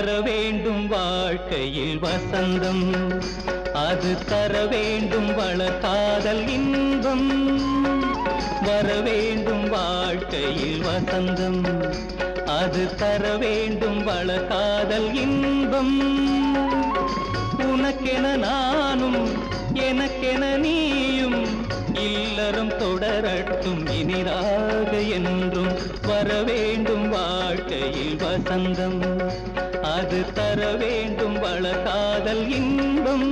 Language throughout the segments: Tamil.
தர வேண்டும் வாழ்க்கையில் வசந்தம். அது தர வேண்டும் வளர்காதல் இன்பம். வர வேண்டும் வாழ்க்கையில் வசந்தம். அது தர வேண்டும் வளர்காதல் இன்பம். உனக்கென நானும் எனக்கென நீயும் இல்லறம் தொடரட்டும் இனிதாக என்றும். வர வேண்டும் வாழ்க்கையில் வசந்தம். அது தர வேண்டும் வளர்காதல் இன்பம்.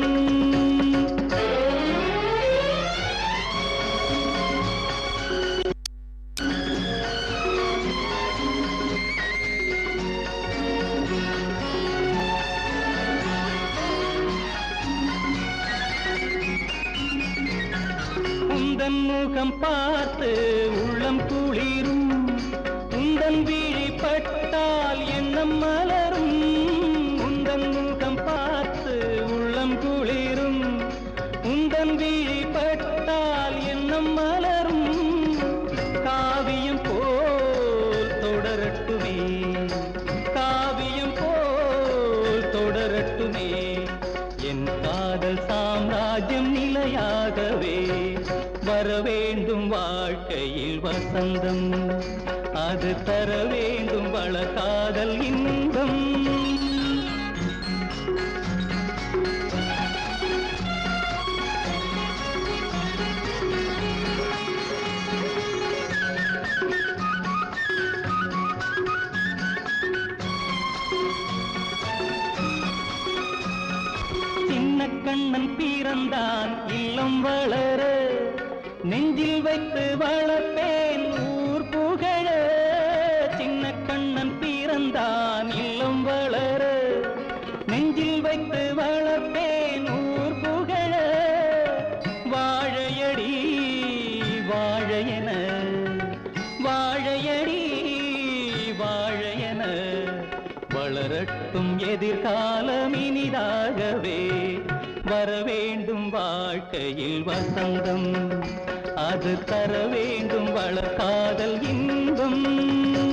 உந்தன் முகம் பார்த்து உள்ளம் குளிரும். உந்தன் விழி பட்டால் எண்ணம் மலரும். மனம் மலரும் காவியம் போல் தொடரட்டுமே. காவியம் போல் தொடரட்டுமே. என் காதல் சாம்ராஜ்யம் நிலையாகவே. வர வேண்டும் வாழ்க்கையில் வசந்தம். அது தர வேண்டும் வள காதல் இன்னும் பிறந்தான் இல்லம் வளர நெஞ்சில் வைத்து வளர்ப்பேன் ஊர் புகழ. சின்ன கண்ணன் பிறந்தான் இல்லம் வளர நெஞ்சில் வைத்து வளர்ப்பேன் ஊர் புகழ. வாழையடி வாழையன வாழையடி வாழையன. வளரட்டும் எதிர்காலம் இனிதாகவே. வர வேண்டும் வாழ்க்கையில் வசந்தம். அது தர வேண்டும் வளர்காதல் இன்பம்.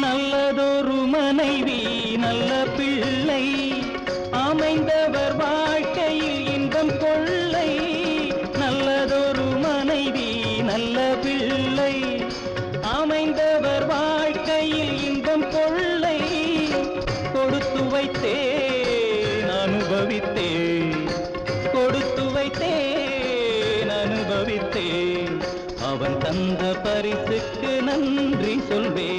நல்லதொரு மனைவி நல்ல பிள்ளை. அமைந்தவர் வாழ்க்கையில் இன்பம் கொள்ளை. நல்லதொரு மனைவி நல்ல பிள்ளை. அமைந்தவர் வாழ்க்கையில் இன்பம் கொள்ளை. கொடுத்து வைத்தேன் அனுபவித்தேன். கொடுத்து வைத்தேன் அனுபவித்தேன். அவன் தந்த பரிசுக்கு நன்றி சொல்வேன்.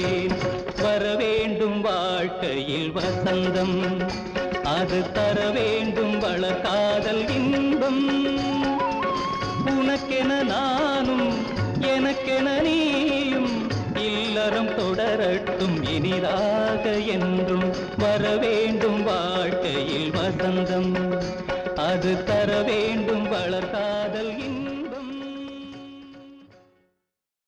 வசந்தம் அது தர வேண்டும் வளர்காதல் இன்பம். உனக்கென நானும் எனக்கென நீயும் இல்லறம் தொடரட்டும் இனிதாக என்றும் வர வேண்டும் வாழ்க்கையில் வசந்தம். அது தர